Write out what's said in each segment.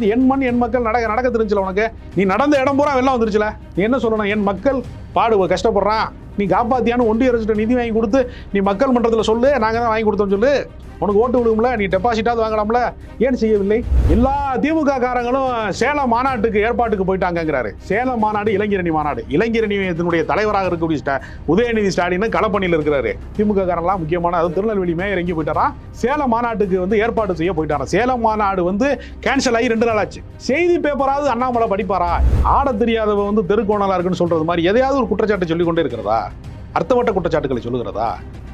என் மண் என் மக்கள் நடக்க நடக்க தெரிஞ்சல உனக்கு. நீ நடந்த இடம் பூரா வெள்ளம் வந்துருச்சுல. நீ என்ன சொல்லணும்? என் மக்கள் பாடு கஷ்டப்படுறான். நீ காப்பாத்தியான்னு ஒன்றிய அரசு நிதி வாங்கி கொடுத்து நீ மக்கள் மன்றத்தில் சொல்லு நாங்கள் தான் வாங்கி கொடுத்தோம் சொல்லு. உனக்கு ஓட்டு விடுவோம்ல நீ டெபாசிட்டாவது வாங்கலாம்ல. ஏன் செய்யவில்லை? எல்லா திமுக காரங்களும் சேலம் மாநாட்டுக்கு ஏற்பாட்டுக்கு போயிட்டாங்கிறாரு சேலம் மாநாடு இளைஞரணி மாநாடு. இளைஞரணியத்தினுடைய தலைவராக இருக்கக்கூடிய உதயநிதி ஸ்டாலின் களப்பணியில் இருக்கிறாரு. திமுக காரங்களாம் முக்கியமான அது திருநெல்வேலி மேயர் எங்கே போயிட்டாரா? சேலம் மாநாட்டுக்கு வந்து ஏற்பாடு செய்ய போயிட்டாரா? சேலம் மாநாடு வந்து கேன்சல் ஆகி ரெண்டு நாள் ஆச்சு. செய்தி பேப்பராவது அண்ணாமலை படிப்பாரா? ஆட தெரியாதவ வந்து தெருக்கோணலா இருக்குன்னு சொல்றது மாதிரி எதையாவது ஒரு குற்றச்சாட்டு சொல்லிக் கொண்டே இருக்கிறதா? அர்த்தவட்ட குற்றச்சாட்டுகளை சொல்லுகிறதா?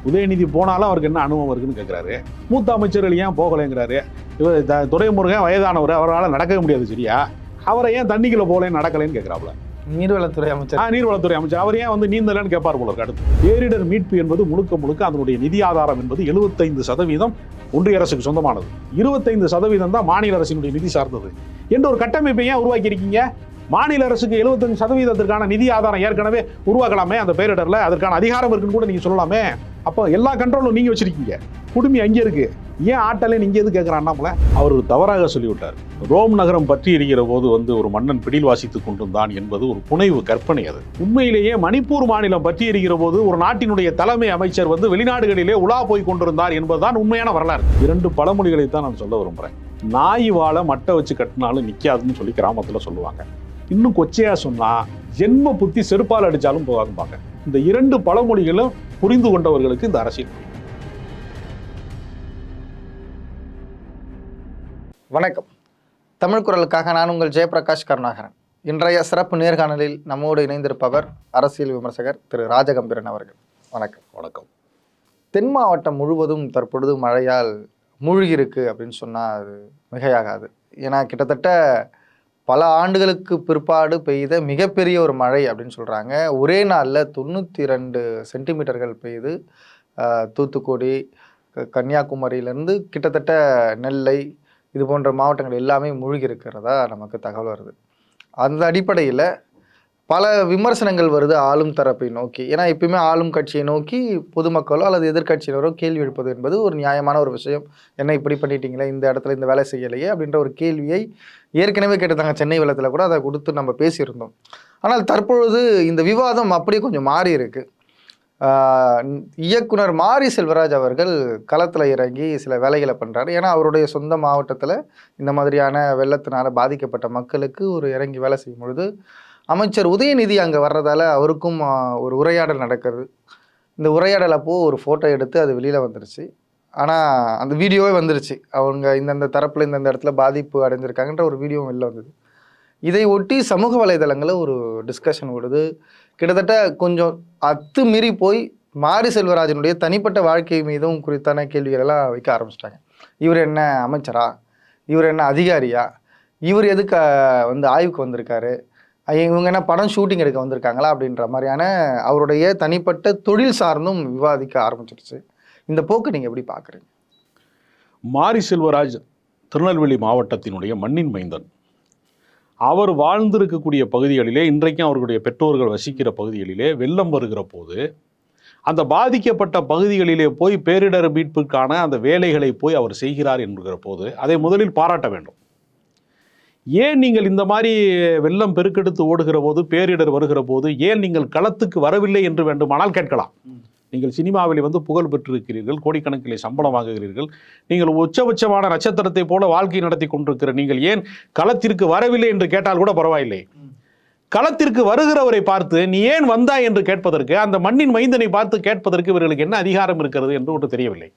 உதயநிதி போனாலும் அவருக்கு என்ன அனுபவம் இருக்குன்னு கேட்குறாரு மூத்த அமைச்சர்கள் ஏன் போகலைங்கிறாரு. இவர் த- துரைமுருகன் வயதானவர் அவரால் நடக்கவே முடியாது சரியா? அவரை ஏன் தண்ணிக்குள்ள போகலன்னு நடக்கலைன்னு கேட்குறாப்புல நீர்வளத்துறை அமைச்சர். ஆ நீர்வளத்துறை அமைச்சர். அவர் ஏன் வந்து நீந்தலன்னு கேட்பார் போல அடுத்து. பேரிடர் மீட்பு என்பது முழுக்க முழுக்க அதனுடைய நிதி ஆதாரம் என்பது எழுபத்தைந்து சதவீதம் ஒன்றிய அரசுக்கு சொந்தமானது. இருபத்தைந்து சதவீதம் தான் மாநில அரசினுடைய நிதி சார்ந்தது. என்ற ஒரு கட்டமைப்பை ஏன் உருவாக்கி இருக்கீங்க மாநில அரசுக்கு 75% சதவீதத்திற்கான நிதி ஆதாரம் ஏற்கனவே உருவாக்கலாமே அந்த பேரிடர்ல. அதற்கான அதிகாரம் இருக்குன்னு கூட நீங்க சொல்லலாமே. அப்போ எல்லா கண்ட்ரோலும் நீங்க வச்சிருக்கீங்க. குடுமி அங்கே இருக்கு. ஏன் ஆட்டலே நீங்க எது கேட்கிறான் அண்ணாமலை? அவர் தவறாக சொல்லிவிட்டார். ரோம் நகரம் பற்றி எரிகிற போது வந்து ஒரு மன்னன் பிடில் வாசித்துக் கொண்டிருந்தான் என்பது ஒரு புனைவு கற்பனை அது. உண்மையிலேயே மணிப்பூர் மாநிலம் பற்றி எரிகிற போது ஒரு நாட்டினுடைய தலைமை அமைச்சர் வந்து வெளிநாடுகளிலே உலா போய் கொண்டிருந்தார் என்பதுதான் உண்மையான வரலாறு. இரண்டு பழமொழிகளை தான் நான் சொல்ல விரும்புறேன். நாய் வாழை மட்டை வச்சு கட்டினாலும் நிக்காதுன்னு சொல்லி கிராமத்துல சொல்லுவாங்க. இன்னும் கொச்சையா சொன்னா ஜென்ம புத்தி செருப்பால் அடிச்சாலும் போகாதும்பாங்க இந்த இரண்டு பழமொழிகளும் புரிந்து கொண்டவர்களுக்கு இந்த அரசியல். வணக்கம். தமிழ் குரலுக்காக நான் உங்கள் ஜெயபிரகாஷ் கருணாகரன். இன்றைய சிறப்பு நேர்காணலில் நம்மோடு இணைந்திருப்பவர் அரசியல் விமர்சகர் திரு ராஜகம்பீரன் அவர்கள். வணக்கம். வணக்கம். தென் மாவட்டம் முழுவதும் தற்பொழுது மழையால் மூழ்கியிருக்கு அப்படின்னு சொன்னால் அது மிகையாகாது. ஏன்னா கிட்டத்தட்ட பல ஆண்டுகளுக்கு பிற்பாடு பெய்த மிகப்பெரிய ஒரு மழை அப்படின்னு சொல்கிறாங்க ஒரே நாளில் தொண்ணூற்றி ரெண்டு சென்டிமீட்டர்கள் பெய்து தூத்துக்குடி கன்னியாகுமரியிலேருந்து கிட்டத்தட்ட நெல்லை இது போன்ற மாவட்டங்கள் எல்லாமே மூழ்கி இருக்கிறதா நமக்கு தகவல் வருது. அந்த அடிப்படையில் பல விமர்சனங்கள் வருது ஆளும் தரப்பை நோக்கி. ஏன்னா எப்பயுமே ஆளும் கட்சியை நோக்கி பொதுமக்களோ அல்லது எதிர்க்கட்சியினரோ கேள்வி எழுப்பது என்பது ஒரு நியாயமான ஒரு விஷயம். என்ன இப்படி பண்ணிட்டீங்களே? இந்த இடத்துல இந்த வேலை செய்யலையே? அப்படின்ற ஒரு கேள்வியை ஏற்கனவே கேட்டிருந்தாங்க சென்னை வெள்ளத்தில் கூட. அதை கொடுத்து நம்ம பேசியிருந்தோம். ஆனால் தற்பொழுது இந்த விவாதம் அப்படியே கொஞ்சம் மாறி இருக்கு. இயக்குனர் மாரி செல்வராஜ் அவர்கள் களத்தில் இறங்கி சில வேலைகளை பண்ணுறாரு ஏன்னா அவருடைய சொந்த மாவட்டத்தில் இந்த மாதிரியான வெள்ளத்தினால் பாதிக்கப்பட்ட மக்களுக்கு ஒரு இறங்கி வேலை செய்யும் பொழுது அமைச்சர் உதயநிதி அங்கே வர்றதால அவருக்கும் ஒரு உரையாடல் நடக்கிறது. இந்த உரையாடல் அப்போது ஒரு ஃபோட்டோ எடுத்து அது வெளியில் வந்துருச்சு. ஆனால் அந்த வீடியோவே வந்துருச்சு. அவங்க இந்தந்த தரப்பில் இந்தந்த இடத்துல பாதிப்பு அடைஞ்சிருக்காங்கன்ற ஒரு வீடியோவும் வெளில வந்தது. இதை ஒட்டி சமூக வலைதளங்களில் ஒரு டிஸ்கஷன் ஓடுது. கிட்டத்தட்ட கொஞ்சம் அத்துமீறி போய் மாரி செல்வராஜனுடைய தனிப்பட்ட வாழ்க்கை மீதும் குறித்தான கேள்விகள் எல்லாம் வைக்க ஆரம்பிச்சிட்டாங்க. இவர் என்ன அமைச்சரா? இவர் என்ன அதிகாரியா? இவர் எதுக்கு வந்து ஆய்வுக்கு வந்திருக்காரு? இவங்க என்ன படம் ஷூட்டிங் எடுக்க வந்திருக்காங்களா அப்படின்ற மாதிரியான அவருடைய தனிப்பட்ட தொழில் சார்ந்தும் விவாதிக்க ஆரம்பிச்சிருச்சு. இந்த போக்கு நீங்கள் எப்படி பார்க்குறீங்க மாரி செல்வராஜ் திருநெல்வேலி மாவட்டத்தினுடைய மண்ணின் மைந்தன். அவர் வாழ்ந்திருக்கக்கூடிய பகுதிகளிலே இன்றைக்கும் அவர்களுடைய பெற்றோர்கள் வசிக்கிற பகுதிகளிலே வெள்ளம் வருகிற போது அந்த பாதிக்கப்பட்ட பகுதிகளிலே போய் பேரிடர் மீட்புக்கான அந்த வேலைகளை போய் அவர் செய்கிறார் என்கிற போது அதை முதலில் பாராட்ட வேண்டும். ஏன் நீங்கள் இந்த மாதிரி வெள்ளம் பெருக்கெடுத்து ஓடுகிற போது பேரிடர் வருகிற போது ஏன் நீங்கள் களத்துக்கு வரவில்லை என்று வேண்டுமானால் கேட்கலாம். நீங்கள் சினிமாவில் வந்து புகழ் பெற்றிருக்கிறீர்கள் கோடிக்கணக்கிலே சம்பளம் வாங்குகிறீர்கள் நீங்கள் உச்சபட்சமான நட்சத்திரத்தை போல வாழ்க்கை நடத்தி கொண்டிருக்கிற நீங்கள் ஏன் களத்திற்கு வரவில்லை என்று கேட்டால் கூட பரவாயில்லை. களத்திற்கு வருகிறவரை பார்த்து நீ ஏன் வந்தாய் என்று கேட்பதற்கு அந்த மண்ணின் மைந்தனை பார்த்து கேட்பதற்கு இவர்களுக்கு என்ன அதிகாரம் இருக்கிறது என்று ஒன்று தெரியவில்லை.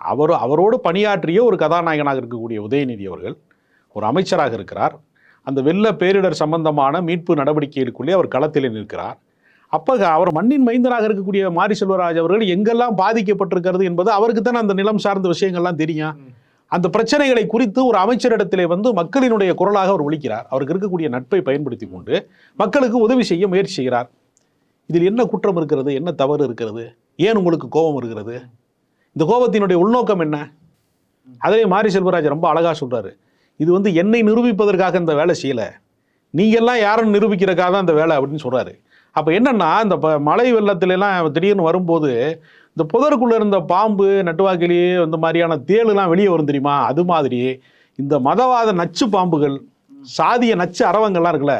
அவர் அவரோடு பணியாற்றிய ஒரு கதாநாயகனாக இருக்கக்கூடிய உதயநிதி அவர்கள் ஒரு அமைச்சராக இருக்கிறார். அந்த வெள்ள பேரிடர் சம்பந்தமான மீட்பு நடவடிக்கைகளுக்குள்ளே அவர் களத்திலே நிற்கிறார். அப்போ அவர் மண்ணின் மைந்தனாக இருக்கக்கூடிய மாரி செல்வராஜ் அவர்கள் எங்கெல்லாம் பாதிக்கப்பட்டிருக்கிறது என்பது அவருக்கு தானே அந்த நிலம் சார்ந்த விஷயங்கள்லாம் தெரியும். அந்த பிரச்சனைகளை குறித்து ஒரு அமைச்சரிடத்திலே வந்து மக்களினுடைய குரலாக அவர் ஒழிக்கிறார் அவருக்கு இருக்கக்கூடிய நட்பை பயன்படுத்தி கொண்டு மக்களுக்கு உதவி செய்ய முயற்சி செய்கிறார். இதில் என்ன குற்றம் இருக்கிறது? என்ன தவறு இருக்கிறது? ஏன் உங்களுக்கு கோபம் இருக்கிறது? இந்த கோபத்தினுடைய உள்நோக்கம் என்ன? அதே மாரி செல்வராஜ் ரொம்ப அழகா சொல்றாரு. இது வந்து என்னை நிரூபிப்பதற்காக இந்த வேலை செய்யலை. நீங்கெல்லாம் யாரும் நிரூபிக்கிறதுக்காக தான் இந்த வேலை அப்படின்னு சொல்கிறாரு அப்போ என்னென்னா இந்த ப- மழை வெள்ளத்துலலாம் திடீர்னு வரும்போது இந்த புதருக்குள்ளே இருந்த பாம்பு நட்டுவாக்கிலி இந்த மாதிரியான தேளுலாம் வெளியே வரும் தெரியுமா? அது மாதிரி இந்த மதவாத நச்சு பாம்புகள் சாதிய நச்சு அரவங்கள்லாம் இருக்குல்ல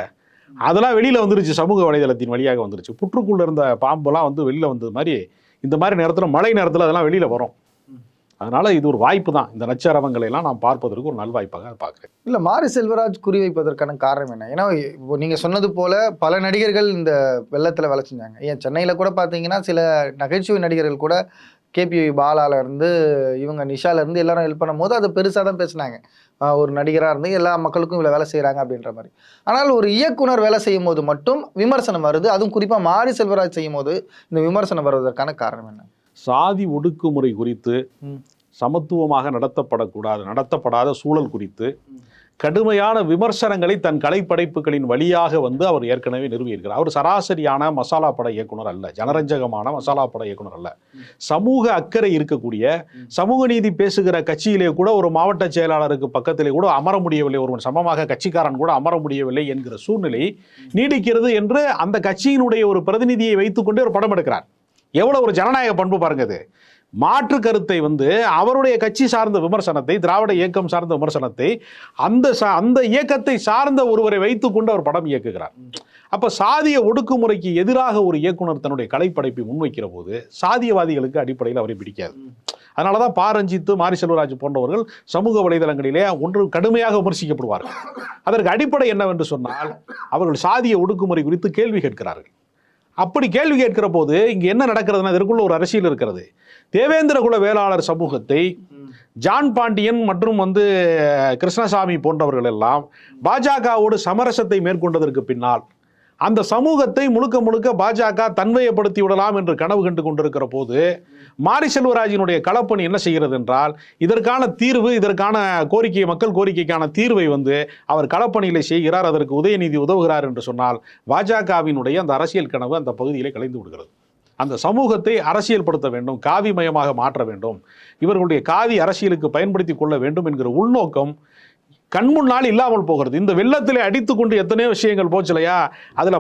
அதெல்லாம் வெளியில் வந்துருச்சு சமூக வலைதளத்தின் வழியாக வந்துருச்சு. புற்றுக்குள்ளே இருந்த பாம்புலாம் வந்து வெளியில் வந்தது மாதிரி இந்த மாதிரி நேரத்தில் மழை நேரத்தில் அதெல்லாம் வெளியில் வரும். அதனால இது ஒரு வாய்ப்பு தான். இந்த நச்சு அரவங்களை எல்லாம் நான் பார்ப்பதற்கு ஒரு நல்வாய்ப்பாக பார்க்குறேன். இல்ல மாரி செல்வராஜ் குறிவைப்பதற்கான காரணம் என்ன? ஏன்னா இப்போ நீங்க சொன்னது போல பல நடிகர்கள் இந்த வெள்ளத்துல வேலை செஞ்சாங்க. ஏன் சென்னையில கூட பாத்தீங்கன்னா சில நகைச்சுவை நடிகர்கள் கூட கேபி பாலால இருந்து இவங்க நிஷால இருந்து எல்லாரும் ஹெல்ப் பண்ணும்போது அது பெருசா தான் பேசினாங்க. ஒரு நடிகரா இருந்து எல்லா மக்களுக்கும் இவ்வளவு வேலை செய்றாங்க அப்படின்ற மாதிரி. ஆனால் ஒரு இயக்குனர் வேலை செய்யும் போது மட்டும் விமர்சனம் வருது. அதுவும் குறிப்பா மாரி செல்வராஜ் செய்யும் போது இந்த விமர்சனம் வருவதற்கான காரணம் என்ன? சாதி ஒடுக்குமுறை குறித்து. சமத்துவமாக நடத்தப்படக்கூடாது நடத்தப்படாத சூழல் குறித்து கடுமையான விமர்சனங்களை தன் கலைப்படைப்புகளின் வழியாக வந்து அவர் ஏற்கனவே நிறுவியிருக்கிறார். அவர் சராசரியான மசாலா பட இயக்குனர் அல்ல ஜனரஞ்சகமான மசாலா பட இயக்குனர் அல்ல. சமூக அக்கறை இருக்கக்கூடிய சமூக நீதி பேசுகிற கட்சியிலே கூட ஒரு மாவட்ட செயலாளருக்கு பக்கத்திலே கூட அமர முடியவில்லை ஒருவன் சமமாக கட்சிக்காரன் கூட அமர முடியவில்லை என்கிற சூழ்நிலை நீடிக்கிறது என்று அந்த கட்சியினுடைய ஒரு பிரதிநிதியை வைத்துக்கொண்டு ஒரு படம் எடுக்கிறார். எவ்வளோ ஒரு ஜனநாயக பண்பு பாருங்க அது மாற்று கருத்தை வந்து அவருடைய கட்சி சார்ந்த விமர்சனத்தை திராவிட இயக்கம் சார்ந்த விமர்சனத்தை அந்த சா- அந்த இயக்கத்தை சார்ந்த ஒருவரை வைத்துக்கொண்டு அவர் படம் இயக்குகிறார். அப்போ சாதிய ஒடுக்குமுறைக்கு எதிராக ஒரு இயக்குனர் தன்னுடைய கலைப்படைப்பை முன்வைக்கிற போது சாதியவாதிகளுக்கு அடிப்படையில் அவரை பிடிக்காது. அதனால தான் பா. ரஞ்சித்து மாரி செல்வராஜ் போன்றவர்கள் சமூக வலைதளங்களிலே ஒன்று கடுமையாக விமர்சிக்கப்படுவார்கள். அதற்கு அடிப்படை என்னவென்று சொன்னால் அவர்கள் சாதிய ஒடுக்குமுறை குறித்து கேள்வி கேட்கிறார்கள். அப்படி கேள்வி கேட்கிற போது இங்கே என்ன நடக்கிறதுனா இதற்குள்ள ஒரு அரசியல் இருக்கிறது. தேவேந்திர குல வேளாளர் சமூகத்தை ஜான் பாண்டியன் மற்றும் வந்து கிருஷ்ணசாமி போன்றவர்கள் எல்லாம் பாஜகவோடு சமரசத்தை மேற்கொண்டதற்கு பின்னால் அந்த சமூகத்தை முழுக்க முழுக்க பாஜக தன்மையப்படுத்தி விடலாம் என்று கனவு கண்டு கொண்டிருக்கிற போது மாரி செல்வராஜினுடைய களப்பணி என்ன செய்கிறது என்றால் இதற்கான தீர்வு இதற்கான கோரிக்கை மக்கள் கோரிக்கைக்கான தீர்வை வந்து அவர் களப்பணிகளை செய்கிறார் அதற்கு உதயநிதி உதவுகிறார் என்று சொன்னால் பாஜகவினுடைய அந்த அரசியல் கனவு அந்த பகுதியிலே கலைந்து விடுகிறது. அந்த சமூகத்தை அரசியல்படுத்த வேண்டும் காவிமயமாக மாற்ற வேண்டும். இவர்களுடைய காவி அரசியலுக்கு பயன்படுத்தி கொள்ள வேண்டும் என்கிற உள்நோக்கம் கண்முன்னால் இல்லாமல் போகிறது. இந்த வெள்ளத்திலே அடித்து கொண்டு எத்தனையோ விஷயங்கள் போச்சு இல்லையா?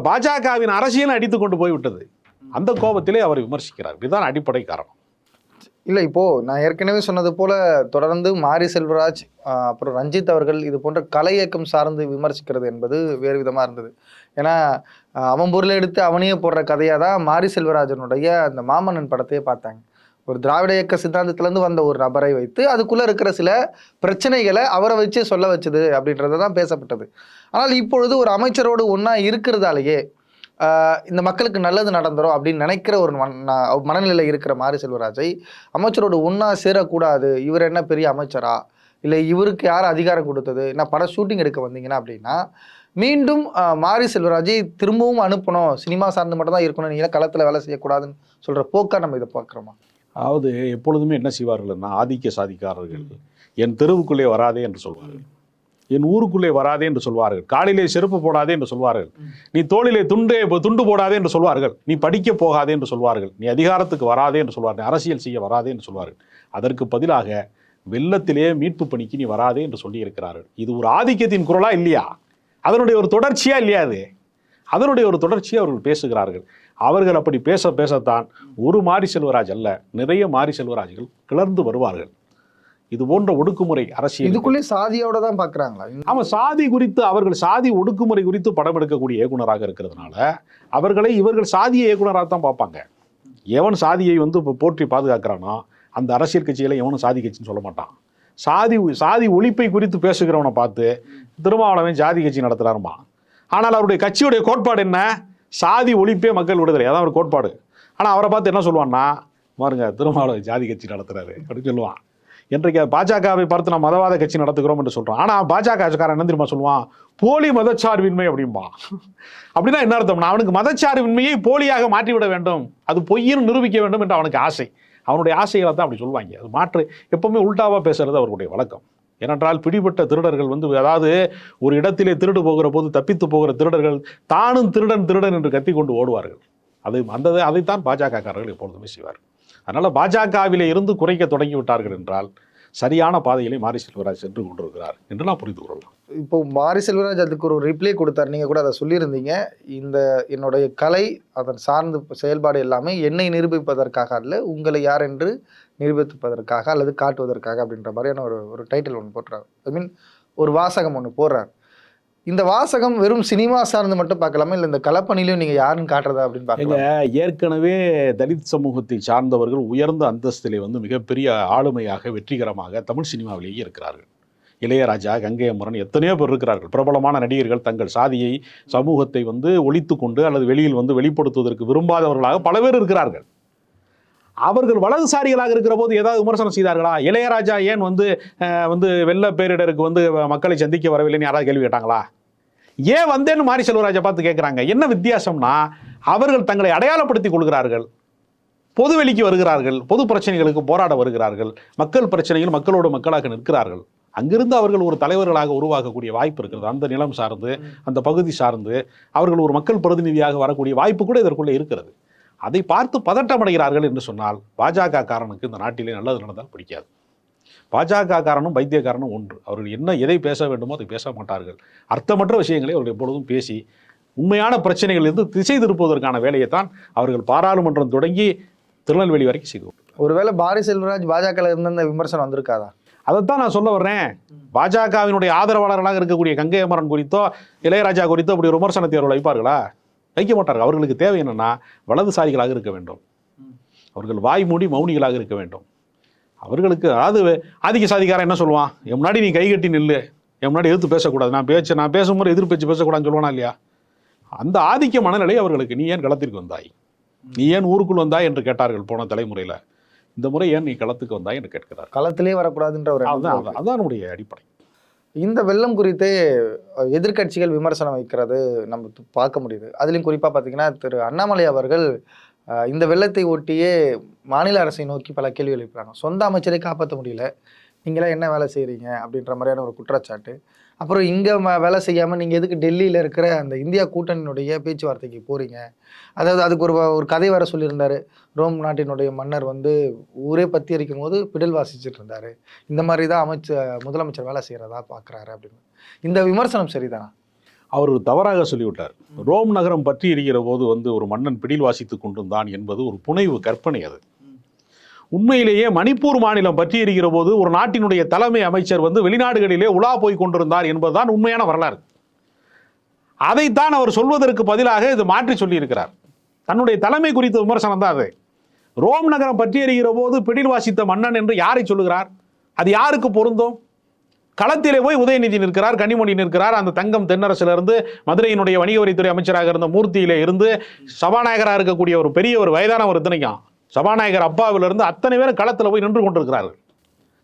பாஜகவின் அரசியலும் அடித்து கொண்டு போய்விட்டது. அந்த கோபத்திலே அவர் விமர்சிக்கிறார். இதுதான் அடிப்படை காரணம். இல்லை இப்போது நான் ஏற்கனவே சொன்னது போல் தொடர்ந்து மாரி செல்வராஜ் அப்புறம் ரஞ்சித் அவர்கள் இது போன்ற கலை இயக்கம் சார்ந்து விமர்சிக்கிறது என்பது வேறு விதமாக இருந்தது. ஏன்னா அவன் பொருளை எடுத்து அவனையே போடுற கதையாக தான் மாரி செல்வராஜனுடைய அந்த மாமன்னன் படத்தையே பார்த்தாங்க. ஒரு திராவிட இயக்க சித்தாந்தத்திலேருந்து வந்த ஒரு நபரை வைத்து அதுக்குள்ளே இருக்கிற சில பிரச்சனைகளை அவரை வச்சு சொல்ல வச்சது அப்படின்றத தான் பேசப்பட்டது. ஆனால் இப்பொழுது ஒரு அமைச்சரோடு ஒன்றா இருக்கிறதாலேயே இந்த மக்களுக்கு நல்லது நடந்துடும் அப்படின்னு நினைக்கிற ஒரு மனநிலை இருக்கிற மாரி செல்வராஜை அமைச்சரோடு ஒன்றா சேரக்கூடாது. இவர் என்ன பெரிய அமைச்சரா? இல்லை இவருக்கு யார் அதிகாரம் கொடுத்தது? என்ன படம் ஷூட்டிங் எடுக்க வந்தீங்கன்னா அப்படின்னா மீண்டும் மாரி செல்வராஜை திரும்பவும் அனுப்பணும். சினிமா சார்ந்து மட்டும் தான் இருக்கணும் நீங்கள் களத்தில் வேலை செய்யக்கூடாதுன்னு சொல்கிற போக்கா நம்ம இதை பார்க்குறோமா? அதாவது எப்பொழுதுமே என்ன செய்வார்கள்னா ஆதிக்க சாதிக்காரர்கள் என் தெருவுக்குள்ளே வராதே என்று சொல்வார்கள். என் ஊருக்குள்ளே வராதே என்று சொல்வார்கள். காலிலே செருப்பு போடாதே என்று சொல்வார்கள். நீ தோளிலே துண்டே துண்டு போடாதே என்று சொல்வார்கள். நீ படிக்க போகாதே என்று சொல்வார்கள். நீ அதிகாரத்துக்கு வராதே என்று சொல்வார்கள். அரசியல் செய்ய வராதே என்று சொல்வார்கள். அதற்கு பதிலாக வெள்ளத்திலே மீட்பு பணிக்கு நீ வராதே என்று சொல்லி இருக்கிறார்கள் இது ஒரு ஆதிக்கத்தின் குரலா இல்லையா? அதனுடைய ஒரு தொடர்ச்சியா இல்லையா அது? அதனுடைய ஒரு தொடர்ச்சியை அவர்கள் பேசுகிறார்கள். அவர்கள் அப்படி பேச பேசத்தான் ஒரு மாரி செல்வராஜ் அல்ல நிறைய மாரி செல்வராஜ்கள் கிளர்ந்து வருவார்கள். இது போன்ற ஒடுக்குமுறை அரசியல் இதுக்குள்ளே சாதியோட தான் பார்க்குறாங்களா ஆமா சாதி குறித்து அவர்கள் சாதி ஒடுக்குமுறை குறித்து படம் எடுக்கக்கூடிய இயக்குனராக இருக்கிறதுனால அவர்களை இவர்கள் சாதிய இயக்குனராக தான் பார்ப்பாங்க. எவன் சாதியை வந்து இப்போ போற்றி பாதுகாக்கிறானோ அந்த அரசியல் கட்சியில எவனும் சாதி கட்சின்னு சொல்ல மாட்டான். சாதி சாதி ஒழிப்பை குறித்து பேசுகிறவனை பார்த்து திருமாவளவன் ஜாதி கட்சி நடத்துறாருமா? ஆனால் அவருடைய கட்சியுடைய கோட்பாடு என்ன? சாதி ஒழிப்பே மக்கள் விடுதலை. அதான் ஒரு கோட்பாடு. ஆனால் அவரை பார்த்து என்ன சொல்லுவான்னா பாருங்க திருமாவளவன் ஜாதி கட்சி நடத்துறாரு அப்படின்னு சொல்லுவான். இன்றைக்கு பாஜகவை பார்த்து நான் மதவாத கட்சி நடத்துகிறோம் என்று சொல்கிறோம் ஆனால் பாஜக காரன் என்ன தெரியுமா சொல்லுவான்? போலி மதச்சார்பின்மை அப்படிம்பா. அப்படின்னா என்ன அர்த்தம்னா அவனுக்கு மதச்சார்பின்மையை போலியாக மாற்றிவிட வேண்டும். அது பொய்யின்னு நிரூபிக்க வேண்டும் என்று அவனுக்கு ஆசை. அவனுடைய ஆசைகளை தான் அப்படி சொல்லுவாங்க. அது மாற்று எப்பவுமே உல்டாவா பேசுறது அவர்களுடைய வழக்கம். ஏனென்றால் பிடிபட்ட திருடர்கள் வந்து அதாவது ஒரு இடத்திலே திருடு போகிற போது தப்பித்து போகிற திருடர்கள் தானும் திருடன் திருடன் என்று கத்தி கொண்டு ஓடுவார்கள். அது அந்த அதைத்தான் பாஜக காரர்கள் எப்பொழுதுமே செய்வார்கள். அதனால் பாஜகவிலே இருந்து குறைக்க தொடங்கி விட்டார்கள் என்றால் சரியான பாதையிலே மாரி செல்வராஜ் சென்று கொண்டிருக்கிறார் என்று நான் புரிந்து கொள்ளலாம். இப்போ மாரி செல்வராஜ் அதுக்கு ஒரு ரிப்ளை கொடுத்தார். நீங்கள் கூட அதை சொல்லியிருந்தீங்க. இந்த என்னுடைய கலை அதன் சார்ந்த செயல்பாடு எல்லாமே என்னை நிரூபிப்பதற்காக அல்ல உங்களை யார் என்று நிரூபிப்பதற்காக அல்லது காட்டுவதற்காக அப்படின்ற மாதிரியான ஒரு ஒரு டைட்டில் ஒன்று போடுறார் ஐ மீன் ஒரு வாசகம் ஒன்று போடுறார். இந்த வாசகம் வெறும் சினிமா சார்ந்து மட்டும் பார்க்கலாமா? இல்லை இந்த கலப்பணிலையும் நீங்கள் யாருன்னு காட்டுறதா அப்படின்னு பார்க்கலாம். ஏற்கனவே தலித் சமூகத்தை சார்ந்தவர்கள் உயர்ந்த அந்தஸ்திலே வந்து மிகப்பெரிய ஆளுமையாக வெற்றிகரமாக தமிழ் சினிமாவிலேயே இருக்கிறார்கள். இளையராஜா கங்கை அமரன் எத்தனையோ பேர் இருக்கிறார்கள். பிரபலமான நடிகர்கள் தங்கள் சாதியை சமூகத்தை வந்து ஒழித்து கொண்டு அல்லது வெளியில் வந்து வெளிப்படுத்துவதற்கு விரும்பாதவர்களாக பல பேர் இருக்கிறார்கள். அவர்கள் வலதுசாரிகளாக இருக்கிற போது ஏதாவது விமர்சனம் செய்தார்களா? இளையராஜா ஏன் வந்து வந்து வெள்ள பேரிடருக்கு வந்து மக்களை சந்திக்க வரவில்லைன்னு யாராவது கேள்வி கேட்டாங்களா? ஏன் வந்தேன்னு மாரி செல்வராஜை பார்த்து கேட்குறாங்க என்ன வித்தியாசம்னா அவர்கள் தங்களை அடையாளப்படுத்திக் கொள்கிறார்கள். பொதுவெளிக்கு வருகிறார்கள். பொது பிரச்சனைகளுக்கு போராட வருகிறார்கள். மக்கள் பிரச்சனைகள் மக்களோடு மக்களாக நிற்கிறார்கள். அங்கிருந்து அவர்கள் ஒரு தலைவர்களாக உருவாகக்கூடிய வாய்ப்பு இருக்கிறது. அந்த நிலம் சார்ந்து அந்த பகுதி சார்ந்து அவர்கள் ஒரு மக்கள் பிரதிநிதியாக வரக்கூடிய வாய்ப்பு கூட இதற்குள்ளே இருக்கிறது. அதை பார்த்து பதட்டமடைகிறார்கள் என்று சொன்னால் பாஜக காரனுக்கு இந்த நாட்டிலே நல்லது நடந்தால் பிடிக்காது. பாஜக காரனும் பைத்தியக்காரனும் ஒன்று. அவர்கள் என்ன எதை பேச வேண்டுமோ அதை பேச மாட்டார்கள். அர்த்தமற்ற விஷயங்களை அவர்கள் எப்பொழுதும் பேசி உண்மையான பிரச்சனைகளிலிருந்து திசை திருப்புவதற்கான வேலையை தான் அவர்கள் பாராளுமன்றம் தொடங்கி திருநெல்வேலி வரைக்கும் செய்து ஒருவேளை பாரி செல்வராஜ் பாஜக இருந்த விமர்சனம் வந்திருக்காதா? அதைத்தான் நான் சொல்ல வர்றேன். பாஜகவினுடைய ஆதரவாளர்களாக இருக்கக்கூடிய கங்கை அமரன் குறித்தோ இளையராஜா குறித்தோ அப்படி ஒரு விமர்சனத்தை அவர்கள் வைப்பார்களா? வைக்க மாட்டார்கள். அவர்களுக்கு தேவை என்னன்னா வலதுசாரிகளாக இருக்க வேண்டும். அவர்கள் வாய் மூடி மௌனிகளாக இருக்க வேண்டும். அவர்களுக்கு அதாவது ஆதிக்க சாதிக்காரன் என்ன சொல்லுவான்? என் முன்னாடி நீ கை கட்டி நில்லு. என் முன்னாடி எதிர்த்து பேசக்கூடாது. நான் பேச்சு நான் பேசும்போது எதிர் பேச்சு பேசக்கூடாதுன்னு சொல்லுவானா இல்லையா? அந்த ஆதிக்க மனநிலை அவர்களுக்கு நீ ஏன் களத்திற்கு வந்தாய்? நீ ஏன் ஊருக்குள் வந்தாய்? என்று கேட்டார்கள் போன தலைமுறையில். இந்த முறை ஏன் நீ களத்துக்கு வந்தாய் என்று கேட்கிறார் களத்திலே வரக்கூடாதுன்ற ஒரு அதுதான் அதான் நம்முடைய அடிப்படை. இந்த வெள்ளம் குறித்து எதிர்கட்சிகள் எதிர்க்கட்சிகள் விமர்சனம் வைக்கிறது நம்ம பார்க்க முடியுது. அதுலேயும் குறிப்பாக பார்த்தீங்கன்னா திரு அண்ணாமலை அவர்கள் இந்த வெள்ளத்தை ஒட்டியே மாநில அரசை நோக்கி பல கேள்வி எழுப்புறாங்க சொந்த அமைச்சரை காப்பாற்ற முடியல. நீங்களாம் என்ன வேலை செய்கிறீங்க அப்படின்ற மாதிரியான ஒரு குற்றச்சாட்டு. அப்புறம் இங்கே வேலை செய்யாமல் நீங்கள் எதுக்கு டெல்லியில் இருக்கிற அந்த இந்தியா கூட்டணியினுடைய பேச்சுவார்த்தைக்கு போகிறீங்க அதாவது அதுக்கு ஒரு ஒரு கதை வர சொல்லியிருந்தாரு. ரோம் நாட்டினுடைய மன்னர் வந்து ஊரே பற்றி எரிக்கும் போது பிடல் வாசிச்சுட்டு இருந்தாரு. இந்த மாதிரி தான் அமைச்சர் முதலமைச்சர் வேலை செய்கிறதா பார்க்குறாரு அப்படின்னு. இந்த விமர்சனம் சரிதானா? அவர் தவறாக சொல்லிவிட்டார். ரோம் நகரம் பற்றி எரிகிற போது வந்து ஒரு மன்னன் பிடில் வாசித்துக் கொண்டிருந்தான் என்பது ஒரு புனைவு கற்பனை அது. உண்மையிலேயே மணிப்பூர் மாநிலம் பற்றி இருக்கிற போது ஒரு நாட்டினுடைய தலைமை அமைச்சர் வந்து வெளிநாடுகளிலே உலா போய் கொண்டிருந்தார் என்பதுதான் உண்மையான வரலாறு. அதைத்தான் அவர் சொல்வதற்கு பதிலாக இது மாற்றி சொல்லியிருக்கிறார். தன்னுடைய தலைமை குறித்த விமர்சனம் தான் அது. ரோம் நகரம் பற்றி எரிகிற போது பிடில் வாசித்த மன்னன் என்று யாரை சொல்லுகிறார்? அது யாருக்கு பொருந்தும்? களத்திலே போய் உதயநிதி நிற்கிறார் கனிமொழி நிற்கிறார் அந்த தங்கம் தென்னரசிலிருந்து மதுரையினுடைய வணிக வரித்துறை அமைச்சராக இருந்த மூர்த்தியிலே இருந்து சபாநாயகராக இருக்கக்கூடிய ஒரு பெரிய ஒரு வயதான ஒரு இத்தனைக்கும் சபாநாயகர் அப்பாவிலிருந்து அத்தனை பேரும் களத்தில் போய் நின்று கொண்டிருக்கிறார்கள்.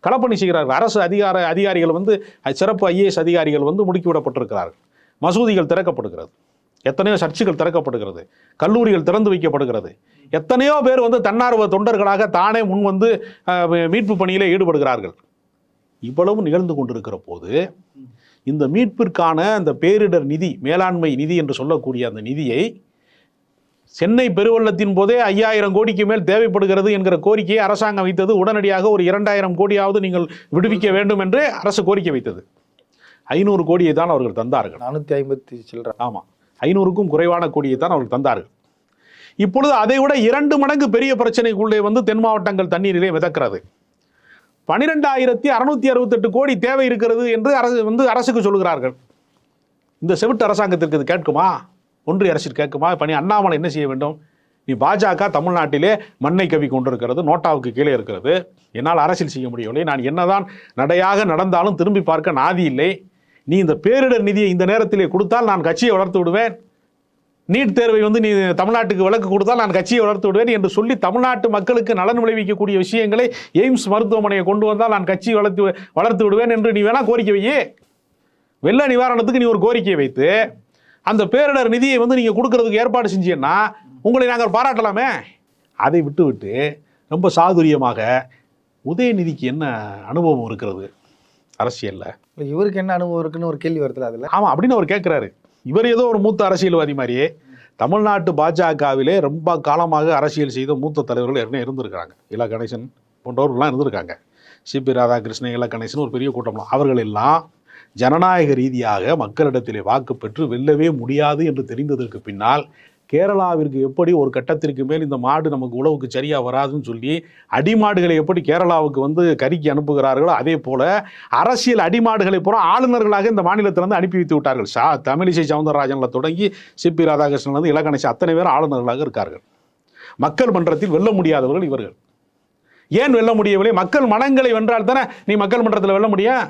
களப்பணி செய்கிறார்கள். அரசு அதிகார அதிகாரிகள் வந்து சிறப்பு ஐஏஎஸ் அதிகாரிகள் வந்து முடுக்கிவிடப்பட்டிருக்கிறார்கள். மசூதிகள் திறக்கப்படுகிறது. எத்தனையோ சர்ச்சுகள் திறக்கப்படுகிறது. கல்லூரிகள் திறந்து வைக்கப்படுகிறது. எத்தனையோ பேர் வந்து தன்னார்வ தொண்டர்களாக தானே முன் வந்து மீட்பு பணியிலே ஈடுபடுகிறார்கள். இவ்வளவு நிகழ்ந்து கொண்டிருக்கிற போது இந்த மீட்பிற்கான அந்த பேரிடர் நிதி மேலாண்மை நிதி என்று சொல்லக்கூடிய அந்த நிதியை சென்னை பெருவெள்ளத்தின் போதே ஐயாயிரம் கோடிக்கு மேல் தேவைப்படுகிறது என்கிற கோரிக்கையை அரசாங்கம் வைத்தது. உடனடியாக ஒரு இரண்டாயிரம் கோடியாவது நீங்கள் விடுவிக்க வேண்டும் என்று அரசு கோரிக்கை வைத்தது. ஐநூறு கோடியை தான் அவர்கள் தந்தார்கள். நானூற்றி ஐம்பத்தி சில்லற. ஆமாம் ஐநூறுக்கும் குறைவான கோடியை தான் அவர்கள் தந்தார்கள். இப்பொழுது அதை விட இரண்டு மடங்கு பெரிய பிரச்சனைக்குள்ளே வந்து தென் மாவட்டங்கள் தண்ணீரிலே மிதக்கிறது. பனிரெண்டாயிரத்தி அறுநூத்தி அறுபத்தெட்டு கோடி தேவை இருக்கிறது என்று அரசு வந்து அரசுக்கு சொல்கிறார்கள் இந்த செவிட்டு அரசாங்கத்திற்கு இது கேட்குமா? ஒன்றிய அரசு கேட்குமா? பணி அண்ணாமலை என்ன செய்ய வேண்டும்? நீ பாஜக தமிழ்நாட்டிலே மண்ணை கவி கொண்டிருக்கிறது நோட்டாவுக்கு கீழே இருக்கிறது. என்னால் அரசியல் செய்ய முடியவில்லை. நான் என்னதான் நடையாக நடந்தாலும் திரும்பி பார்க்க நாதி இல்லை. நீ இந்த பேரிடர் நிதியை இந்த நேரத்திலே கொடுத்தால் நான் கட்சியை வளர்த்து விடுவேன். நீட் தேர்வை வந்து நீ தமிழ்நாட்டுக்கு விளக்கு கொடுத்தால் நான் கட்சியை வளர்த்து விடுவேன் என்று சொல்லி தமிழ்நாட்டு மக்களுக்கு நலன் விளைவிக்கக்கூடிய விஷயங்களை எய்ம்ஸ் மருத்துவமனையை கொண்டு வந்தால் நான் கட்சியை வளர்த்து வளர்த்து விடுவேன் என்று நீ வேணா கோரிக்கை வையே. வெள்ள நிவாரணத்துக்கு நீ ஒரு கோரிக்கையை வைத்து அந்த பேரிடர் நிதியை வந்து நீங்கள் கொடுக்கறதுக்கு ஏற்பாடு செஞ்சீங்கன்னா உங்களை நாங்கள் பாராட்டலாமே? அதை விட்டு விட்டு ரொம்ப சாதுரியமாக உதயநிதிக்கு என்ன அனுபவம் இருக்கிறது? அரசியலில். இவருக்கு என்ன அனுபவம் இருக்குன்னு ஒரு கேள்வி வருதுல அதில்? ஆமாம் அப்படின்னு அவர் கேட்குறாரு இவர் ஏதோ ஒரு மூத்த அரசியல்வாதி மாதிரியே தமிழ்நாட்டு பாஜகவிலே ரொம்ப காலமாக அரசியல் செய்த மூத்த தலைவர்கள் ஏற்கனவே இருந்திருக்காங்க இலா கணேசன் போன்றவர்கள்லாம் இருந்திருக்காங்க. சிபி ராதாகிருஷ்ணன் இல கணேசன் ஒரு பெரிய கூட்டம் அவர்கள் எல்லாம் ஜனநாயக ரீதியாக மக்களிடத்திலே வாக்கு பெற்று வெல்லவே முடியாது என்று தெரிந்ததற்கு பின்னால் கேரளாவிற்கு எப்படி ஒரு கட்டத்திற்கு மேல் இந்த மாடு நமக்கு உழவுக்கு சரியாக வராதுன்னு சொல்லி அடிமாடுகளை எப்படி கேரளாவுக்கு வந்து கறிக்கு அனுப்புகிறார்களோ அதே போல் அரசியல் அடிமாடுகளை பூரா ஆளுநர்களாக இந்த மாநிலத்திலிருந்து அனுப்பி வைத்து விட்டார்கள். சா தமிழிசை சவுந்தரராஜனில் தொடங்கி சிபி ராதாகிருஷ்ணன்லேருந்து இலகணேசன் அத்தனை பேர் ஆளுநர்களாக இருக்கார்கள். மக்கள் மன்றத்தில் வெல்ல முடியாதவர்கள் இவர்கள். ஏன் வெல்ல முடியவில்லை? மக்கள் மனங்களை வென்றால் தானே நீ மக்கள் மன்றத்தில் வெல்ல முடியும்?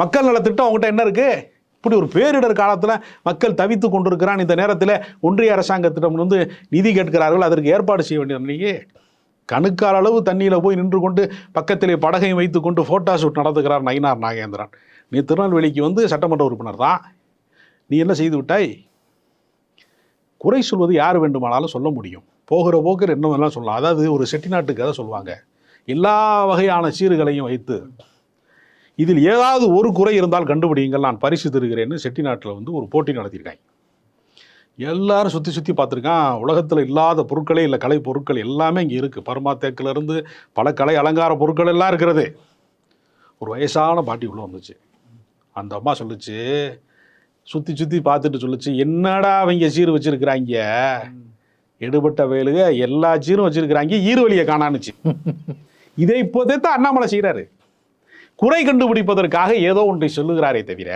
மக்கள் நலத்திட்டம் அவங்ககிட்ட என்ன இருக்கு? இப்படி ஒரு பேரிடர் காலத்தில் மக்கள் தவித்து கொண்டிருக்கிறான். இந்த நேரத்தில் ஒன்றிய அரசாங்கத்திடம் வந்து நிதி கேட்கிறார்கள். அதற்கு ஏற்பாடு செய்ய வேண்டியது நீங்க கணுக்கால் அளவு தண்ணியில் போய் நின்று கொண்டு பக்கத்திலே படகையும் வைத்துக்கொண்டு ஃபோட்டோ ஷூட் நடத்துகிறார் நயினார் நாகேந்திரன். நீ திருநெல்வேலிக்கு வந்து சட்டமன்ற உறுப்பினர் தான். நீ என்ன செய்து விட்டாய்? குறை சொல்வது யார் வேண்டுமானாலும் சொல்ல முடியும். போகிற போக்கில் என்ன வேணாலும் சொல்லலாம். அதாவது ஒரு செட்டிநாட்டு கதை சொல்லுவாங்க. எல்லா வகையான சீர்களையும் வைத்து இதில் ஏதாவது ஒரு குறை இருந்தால் கண்டுபிடியுங்கள். நான் பரிசு தருகிறேன்னு செட்டிநாட்டில் வந்து ஒரு போட்டி நடத்தியிருக்காங்க. எல்லாரும் சுற்றி சுற்றி பார்த்துருக்கான். உலகத்தில் இல்லாத பொருட்களே இல்லை. கலை பொருட்கள் எல்லாமே இங்கே இருக்குது பர்மா தேக்கிலேருந்து பல கலை அலங்கார பொருட்கள் எல்லாம் இருக்கிறது. ஒரு வயசான பாட்டி உள்ள வந்துச்சு. அந்த அம்மா சொல்லுச்சு சுற்றி சுற்றி பார்த்துட்டு சொல்லுச்சு என்னடா அவங்க சீர் வச்சிருக்கிறாங்க? எடுபட்ட வேலுக எல்லா சீரும் வச்சிருக்கிறாங்க. ஈருவலியை காணானுச்சு. இதை இப்போதே தான் அண்ணாமலை செய்கிறாரு குறை கண்டுபிடிப்பதற்காக ஏதோ ஒன்றை சொல்லுகிறாரே தவிர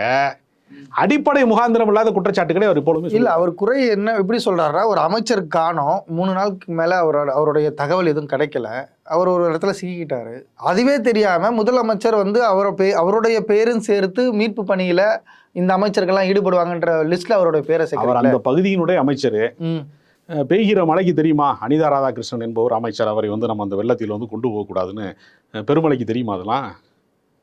அடிப்படை முகாந்திரம் இல்லாத குற்றச்சாட்டுகளை அவர் எப்பொழுதுமே இல்ல அவர் குறை என்ன எப்படி சொல்றாருன்னா ஒரு அமைச்சர் காணோம் மூணு நாளுக்கு மேல அவரோட அவருடைய தகவல் எதுவும் கிடைக்கல. அவர் ஒரு இடத்துல சிக்கிக்கிட்டாரு. அதுவே தெரியாம முதலமைச்சர் வந்து அவரை பே அவருடைய பேரும் சேர்த்து மீட்பு பணியில இந்த அமைச்சர்கள்லாம் ஈடுபடுவாங்கன்ற லிஸ்ட்ல அவருடைய பேரை சேர்க்கல. அந்த பகுதியினுடைய அமைச்சர். பெய்கிற மழைக்கு தெரியுமா? அனிதா ராதாகிருஷ்ணன் என்பவர் அமைச்சர். அவரை வந்து நம்ம அந்த வெள்ளத்தில் வந்து கொண்டு போகக்கூடாதுன்னு பெருமலைக்கு தெரியுமா அதெல்லாம்?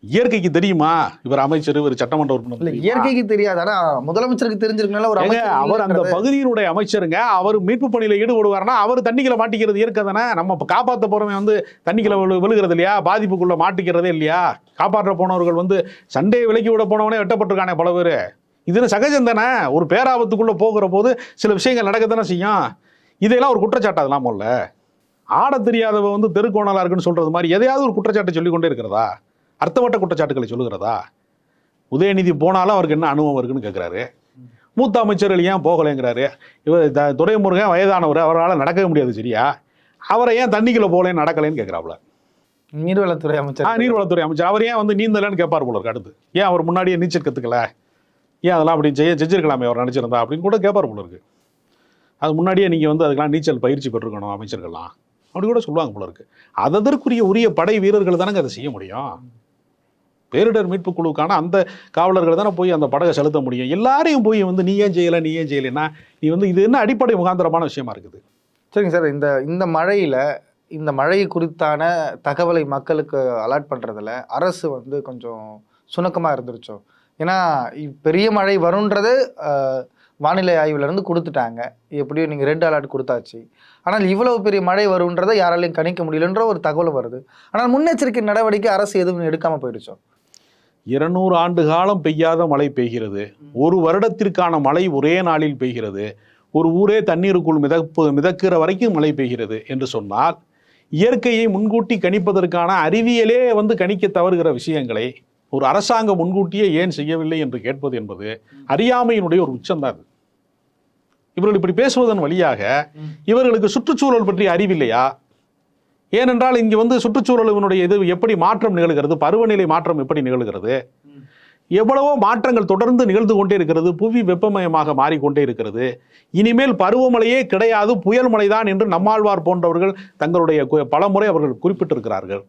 இயற்கைக்கு தெரியுமா? இவர் அமைச்சர் இவர் சட்டமன்ற உறுப்பினர்? இயற்கைக்கு தெரியாது. ஆனா முதலமைச்சருக்கு தெரிஞ்சிருக்கனால ஒரு அமைச்சர் அவர் அந்த பகுதியினுடைய அமைச்சருங்க. அவர் மீட்பு பணியில ஈடுபடுவார்னா அவர் தண்ணிக்குள்ள மாட்டிக்கிறது இயற்கை தானே? நம்ம காப்பாத்த போறவன் வந்து தண்ணிக்குள்ள விழு- விழுகிறது இல்லையா? பாதிப்புக்குள்ள மாட்டிக்கிறதே இல்லையா? காப்பாற்ற போனவர்கள் வந்து சண்டையை விலக்கி விட போனவனே வெட்டப்பட்டிருக்கானே பல பேர். இதுன்னு சகஜம் தானே? ஒரு பேராபத்துக்குள்ள போகிற போது சில விஷயங்கள் நடக்கத்தானே செய்யும்? இதையெல்லாம் ஒரு குற்றச்சாட்டு அதெல்லாம் இல்ல ஆட தெரியாதவ வந்து தெருக்கோணலா இருக்குன்னு சொல்றது மாதிரி எதையாவது ஒரு குற்றச்சாட்டு சொல்லிக் கொண்டே இருக்கிறதா? அர்த்தவட்ட குற்றச்சாட்டுகளை சொல்லுகிறதா? உதயநிதி போனாலும் அவருக்கு என்ன அனுபவம் இருக்குன்னு கேட்குறாரு மூத்த அமைச்சர்கள் ஏன் போகலைங்கிறாரு. இவர் த- துரைமுருகன் வயதானவர் அவரால் நடக்கவே முடியாது சரியா? அவரை ஏன் தண்ணிக்குள்ள போகலன்னு நடக்கலைன்னு கேட்குறாப்புல நீர்வளத்துறை ஆ அமைச்சர் நீர்வளத்துறை அமைச்சர். அவர் ஏன் வந்து நீந்தலன்னு கேட்பார் போல இருக்கு அடுத்து. ஏன் அவர் முன்னாடியே நீச்சல் கற்றுக்கல ஏன் அதெல்லாம் அப்படி செய்ய செஞ்சிருக்கலாமே அவர் நினச்சிருந்தா அப்படின்னு கூட கேட்பார் போல இருக்கு. அது முன்னாடியே நீங்கள் வந்து அதுக்கெல்லாம் நீச்சல் பயிற்சி பெற்றுக்கணும் அமைச்சர்கள்லாம். அப்படி கூட சொல்லுவாங்க போல இருக்கு. அதற்குரிய உரிய படை வீரர்கள் தானங்க அதை செய்ய முடியும். பேரிடர் மீட்பு குழுவுக்கான அந்த காவலர்கள் தானே போய் அந்த படகை செலுத்த முடியும். எல்லாரையும் போய் வந்து நீ ஏன் செய்யலை நீ ஏன் செய்யலைன்னா நீ வந்து இது என்ன அடிப்படை முகாந்திரமான விஷயமா இருக்குது? சரிங்க சார். இந்த இந்த மழையில் இந்த மழை குறித்தான தகவலை மக்களுக்கு அலாட் பண்ணுறதுல அரசு வந்து கொஞ்சம் சுணக்கமாக இருந்துருச்சோ? ஏன்னா பெரிய மழை வரும்ன்றது வானிலை ஆய்வுலேருந்து கொடுத்துட்டாங்க. எப்படியும் நீங்கள் ரெட் அலர்ட் கொடுத்தாச்சு. ஆனால் இவ்வளவு பெரிய மழை வருன்றதை யாராலையும் கணிக்க முடியலன்ற ஒரு தகவல் வருது. ஆனால் முன்னெச்சரிக்கை நடவடிக்கை அரசு எதுவும் எடுக்காமல் போயிடுச்சோம் இருநூறு ஆண்டு காலம் பெய்யாத மழை பெய்கிறது. ஒரு வருடத்திற்கான மழை ஒரே நாளில் பெய்கிறது. ஒரு ஊரே தண்ணீருக்குள் மிதப்பு மிதக்கிற வரைக்கும் மழை பெய்கிறது என்று சொன்னால் இயற்கையை முன்கூட்டி கணிப்பதற்கான அறிவியலே வந்து கணிக்க தவறுகிற விஷயங்களை ஒரு அரசாங்கம் முன்கூட்டியே ஏன் செய்யவில்லை என்று கேட்பது என்பது அறியாமையினுடைய ஒரு உச்சம்தான் அது. இவர்கள் இப்படி பேசுவதன் வழியாக இவர்களுக்கு சுற்றுச்சூழல் பற்றி அறிவில்லையா ஏனென்றால் இங்கே வந்து சுற்றுச்சூழலினுடைய இது எப்படி மாற்றம் நிகழ்கிறது பருவநிலை மாற்றம் எப்படி நிகழ்கிறது? எவ்வளவோ மாற்றங்கள் தொடர்ந்து நிகழ்ந்து கொண்டே இருக்கிறது புவி வெப்பமயமாக மாறிக்கொண்டே இருக்கிறது. இனிமேல் பருவமழையே கிடையாது புயல் மழைதான் என்று நம்மாழ்வார் போன்றவர்கள் தங்களுடைய கு- பலமுறை அவர்கள் குறிப்பிட்டிருக்கிறார்கள்.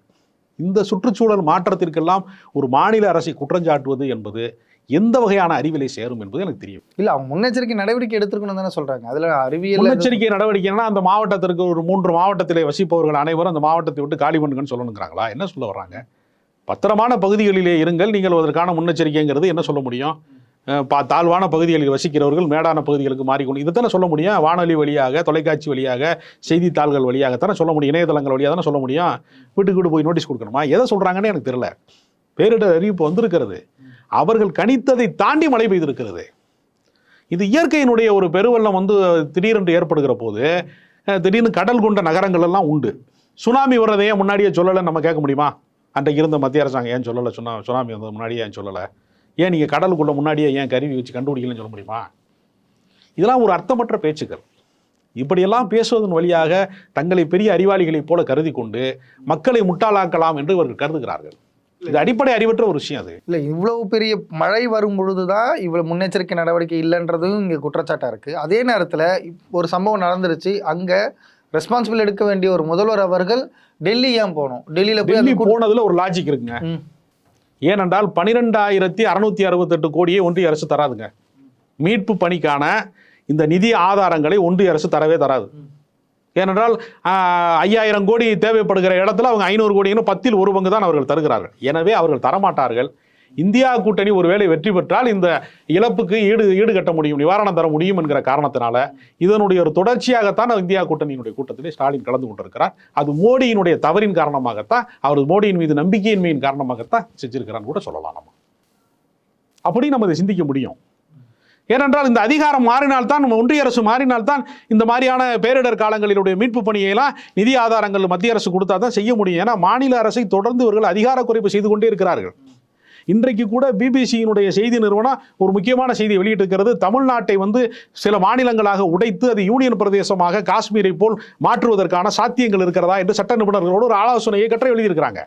இந்த சுற்றுச்சூழல் மாற்றத்திற்கெல்லாம் ஒரு மாநில அரசை குற்றஞ்சாட்டுவது என்பது எந்த வகையான அறிவிலை சேரும் என்பது எனக்கு தெரியும். இல்ல அவங்க முன்னெச்சரிக்கை நடவடிக்கை எடுத்திருக்கணும் தானே சொல்றாங்க. அதுல அறிவியல் முன்னெச்சரிக்கை நடவடிக்கைன்னா அந்த மாவட்டத்திற்கு ஒரு மூன்று மாவட்டத்திலே வசிப்பவர்கள் அனைவரும் அந்த மாவட்டத்தை விட்டு காலி பண்ணுங்கன்னு சொல்லணுங்கிறாங்களா? என்ன சொல்ல வர்றாங்க? பத்திரமான பகுதிகளிலே இருங்கள் நீங்கள் அதற்கான முன்னெச்சரிக்கைங்கிறது என்ன சொல்ல முடியும்? பா தாழ்வான பகுதிகளில் வசிக்கிறவர்கள் மேடான பகுதிகளுக்கு மாறிக்கொண்டு இதைத்தானே சொல்ல முடியும்? வானொலி வழியாக தொலைக்காட்சி வழியாக செய்தித்தாள்கள் வழியாகத்தானே சொல்ல முடியும்? இணையதளங்கள் வழியாக தானே சொல்ல முடியும்? வீட்டுக்கு வீட்டு போய் நோட்டீஸ் கொடுக்கணுமா? எதை சொல்கிறாங்கன்னு எனக்கு தெரியல. பேரிடர் அறிவிப்பு வந்திருக்கிறது. அவர்கள் கணித்ததை தாண்டி மழை பெய்திருக்கிறது. இது இயற்கையினுடைய ஒரு பெருவெள்ளம் வந்து திடீரென்று ஏற்படுகிற போது திடீர்னு கடல் கொண்ட நகரங்கள் எல்லாம் உண்டு. சுனாமி வர்றதையே முன்னாடியே சொல்லலை நம்ம கேட்க முடியுமா? அன்றைக்கு இருந்த மத்திய அரசாங்கம் ஏன் சொல்லலை? சுனா சுனாமி வந்தது முன்னாடியே ஏன் சொல்லலை? ஏன் நீங்கள் கடலுக்குள்ளே முன்னாடியே ஏன் கருவி வச்சு கண்டுபிடிக்கலன்னு சொல்ல முடியுமா? இதெல்லாம் ஒரு அர்த்தமற்ற பேச்சுக்கள். இப்படியெல்லாம் பேசுவதன் வழியாக தங்களை பெரிய அறிவாளிகளைப் போல கருதி கொண்டு மக்களை முட்டாளாக்கலாம் என்று இவர்கள் கருதுகிறார்கள். இது அடிப்படை அறிவற்ற ஒரு விஷயம் அது. இல்லை இவ்வளவு பெரிய மழை வரும் பொழுது தான் இவ்வளவு முன்னெச்சரிக்கை நடவடிக்கை இல்லைன்றதும் இங்கே குற்றச்சாட்டாக இருக்குது அதே நேரத்தில் ஒரு சம்பவம் நடந்துருச்சு. அங்கே ரெஸ்பான்சிபிள் எடுக்க வேண்டிய ஒரு முதல்வர் அவர்கள் டெல்லி ஏன் போகணும் டெல்லியில் போய் போனதுல ஒரு லாஜிக் இருக்குங்க. ஏனென்றால் பனிரெண்டாயிரத்தி அறுநூத்தி அறுபத்தெட்டு கோடியை ஒன்றிய அரசு தராதுங்க. மீட்பு பணிக்கான இந்த நிதி ஆதாரங்களை ஒன்றிய அரசு தரவே தராது. ஏனென்றால் ஐயாயிரம் கோடி தேவைப்படுகிற இடத்துல அவங்க ஐநூறு கோடின்னு பத்தில் ஒரு பங்கு தான் அவர்கள் தருகிறார்கள். எனவே அவர்கள் தரமாட்டார்கள். இந்தியா கூட்டணி ஒருவேளை வெற்றி பெற்றால் இந்த இழப்புக்கு ஈடு ஈடு கட்ட முடியும் நிவாரணம் தர முடியும் என்கிற காரணத்தினால இதனுடைய ஒரு தொடர்ச்சியாகத்தான் இந்தியா கூட்டணியினுடைய கூட்டத்திலே ஸ்டாலின் கலந்து கொண்டிருக்கிறார். அது மோடியினுடைய தவறின் காரணமாகத்தான் அவர் மோடியின் மீது நம்பிக்கையின்மையின் காரணமாகத்தான் செஞ்சிருக்கிறான்னு கூட சொல்லலாம் நம்ம. அப்படி நம்ம இதை சிந்திக்க முடியும். ஏனென்றால் இந்த அதிகாரம் மாறினால்தான் நம்ம ஒன்றிய அரசு மாறினால்தான் இந்த மாதிரியான பேரிடர் காலங்களினுடைய மீட்பு பணியெல்லாம் நிதி ஆதாரங்கள் மத்திய அரசு கொடுத்தா தான் செய்ய முடியும். ஏன்னா மாநில அரசை தொடர்ந்து இவர்கள் அதிகார குறைப்பு செய்து கொண்டே இருக்கிறார்கள். இன்றைக்கு கூட பிபிசியினுடைய செய்தி நிறுவனம் ஒரு முக்கியமான செய்தியை வெளியிட்டிருக்கிறது. தமிழ்நாட்டை வந்து சில மாநிலங்களாக உடைத்து அது யூனியன் பிரதேசமாக காஷ்மீரை போல் மாற்றுவதற்கான சாத்தியங்கள் இருக்கிறதா என்று சட்ட நிபுணர்களோடு ஒரு ஆலோசனையை கற்றை எழுதியிருக்கிறாங்க.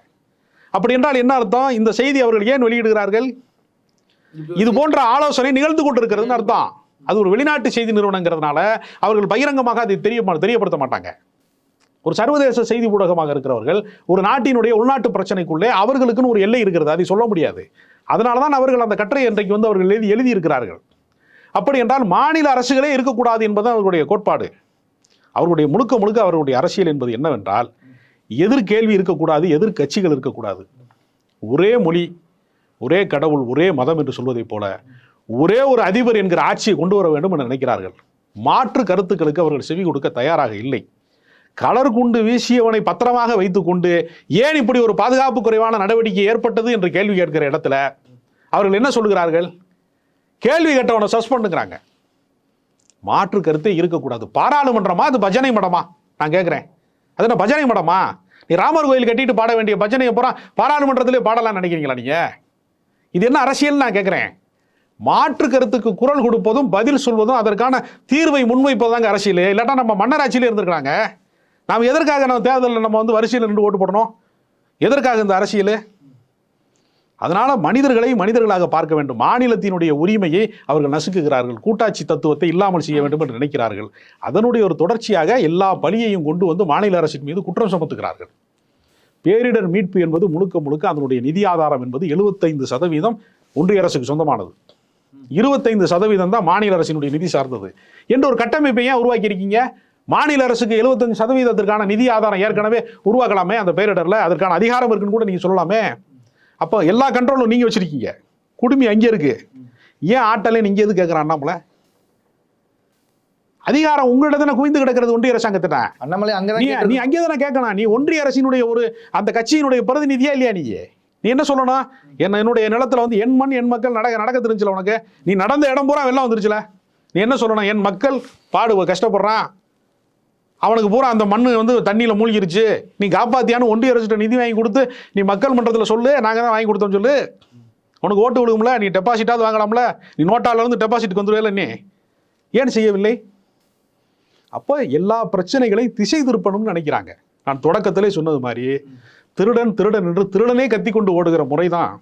அப்படி என்றால் என்ன அர்த்தம்? இந்த செய்தி அவர்கள் ஏன் வெளியிடுகிறார்கள்? இது போன்ற ஆலோசனை நிகழ்ந்து கொண்டிருக்கிறதுன்னு அர்த்தம். அது ஒரு வெளிநாட்டு செய்தி நிறுவனங்கிறதுனால அவர்கள் பகிரங்கமாக அதை தெரிய தெரியப்படுத்த மாட்டாங்க. ஒரு சர்வதேச செய்தி ஊடகமாக இருக்கிறவர்கள் ஒரு நாட்டினுடைய உள்நாட்டு பிரச்சனைக்குள்ளே அவர்களுக்குன்னு ஒரு எல்லை இருக்கிறது. அதை சொல்ல முடியாது. அதனால தான் அவர்கள் அந்த கட்டுரை இன்றைக்கு வந்து அவர்கள் எழுதி எழுதியிருக்கிறார்கள். அப்படி என்றால் மாநில அரசுகளே இருக்கக்கூடாது என்பது அவர்களுடைய கோட்பாடு. அவர்களுடைய முழுக்க முழுக்க அவர்களுடைய அரசியல் என்பது என்னவென்றால் எதிர்கேள்வி இருக்கக்கூடாது எதிர்க்கட்சிகள் இருக்கக்கூடாது. ஒரே மொழி ஒரே கடவுள் ஒரே மதம் என்று சொல்வதைப் போல ஒரே ஒரு அதிபர் என்கிற ஆட்சியை கொண்டு வர வேண்டும் என நினைக்கிறார்கள். மாற்று கருத்துக்களுக்கு அவர்கள் செவி கொடுக்க தயாராக இல்லை. கலர் குண்டு வீசியவனை பத்திரமாக வைத்துக்கொண்டு ஏன் இப்படி ஒரு பாதுகாப்பு குறைவான நடவடிக்கை ஏற்பட்டது என்று கேள்வி கேட்கிற இடத்துல அவர்கள் என்ன சொல்லுகிறார்கள்? கேள்வி கேட்டவனை சஸ்பெண்டுங்கிறாங்க மாற்று கருத்தே இருக்கக்கூடாது. பாராளுமன்றமா? அது பஜனை மடமா? நான் கேட்குறேன். அது என்ன பஜனை மடமா? நீ ராமர் கோயில் கட்டிட்டு பாட வேண்டிய பஜனையை பூரா பாராளுமன்றத்திலே பாடலாம்னு நினைக்கிறீங்களா நீங்கள் இது என்ன அரசியல் நான் கேட்குறேன் மாற்று கருத்துக்கு குரல் கொடுப்பதும் பதில் சொல்வதும் அதற்கான தீர்வை முன்வைப்பதாங்க அரசியல். இல்லாட்டா நம்ம மன்னராட்சியில் இருந்திருக்கிறாங்க நாம் எதற்காக நம்ம தேர்தலில் நம்ம வந்து வரிசையில் நின்று ஓட்டு போடணும்? எதற்காக இந்த அரசியல்? அதனால் மனிதர்களை மனிதர்களாக பார்க்க வேண்டும். மாநிலத்தினுடைய உரிமையை அவர்கள் நசுக்குகிறார்கள். கூட்டாட்சி தத்துவத்தை இல்லாமல் செய்ய வேண்டும் என்று நினைக்கிறார்கள். அதனுடைய ஒரு தொடர்ச்சியாக எல்லா பழியையும் கொண்டு வந்து மாநில அரசின் மீது குற்றம் சுமத்துகிறார்கள். பேரிடர் மீட்பு என்பது முழுக்க முழுக்க அதனுடைய நிதி ஆதாரம் என்பது எழுபத்தைந்து சதவீதம் ஒன்றிய அரசுக்கு சொந்தமானது. இருபத்தைந்து சதவீதம் தான் மாநில அரசினுடைய நிதி சார்ந்தது. என்ற ஒரு கட்டமைப்பை ஏன் உருவாக்கியிருக்கீங்க? மாநில அரசுக்கு எழுபத்தஞ்சு சதவீதத்திற்கான நிதி ஆதாரம் ஏற்கனவே உருவாக்கலாமே அந்த பேரிடரில் அதற்கான அதிகாரம் இருக்குன்னு கூட நீங்கள் சொல்லலாமே. அப்போ எல்லா கண்ட்ரோலும் நீங்கள் வச்சுருக்கீங்க. குடுமி அங்கே இருக்குது ஏன் ஆட்டலே நீங்கள் எது கேட்குறான் அதிகாரம் உங்களிடத்துல குவிந்து கிடக்கிறது ஒன்றிய அரசாங்கத்திட்ட. அண்ணாமலை அங்கதான் நீ. அங்கே தானே கேட்கணும். நீ ஒன்றிய அரசினுடைய ஒரு அந்த கட்சியினுடைய பிரதிநிதியா இல்லையா நீ? நீ என்ன சொல்லணும்? என்ன என்னுடைய நிலத்துல வந்து என் மண் என் மக்கள் நடக்க நடக்க தெரிஞ்சுல உனக்கு? நீ நடந்த இடம் பூரா வெள்ளம் வந்துருச்சுல? நீ என்ன சொல்லணும்? என் மக்கள் பாடு கஷ்டப்படுறான். அவனுக்கு பூரா அந்த மண் வந்து தண்ணியில் மூழ்கிருச்சு. நீ காப்பாத்தியான்னு ஒன்றிய அரசுகிட்ட நிதி வாங்கி கொடுத்து நீ மக்கள் மன்றத்தில் சொல்லு நாங்கள் தான் வாங்கி கொடுத்தோம்னு சொல்லு. உனக்கு ஓட்டு விழுகும்ல நீ டெபாசிட்டாவது வாங்கலாம்ல. நீ நோட்டால இருந்து டெபாசிட்டுக்கு வந்துடுவேல நீ. ஏன் செய்யவில்லை? அப்போ எல்லா பிரச்சனைகளையும் திசை திருப்பணும்னு நினைக்கிறாங்க. நான் தொடக்கத்திலே சொன்னது மாதிரி திருடன் திருடன் என்று திருடனே கத்தி கொண்டு ஓடுகிற முறை தான்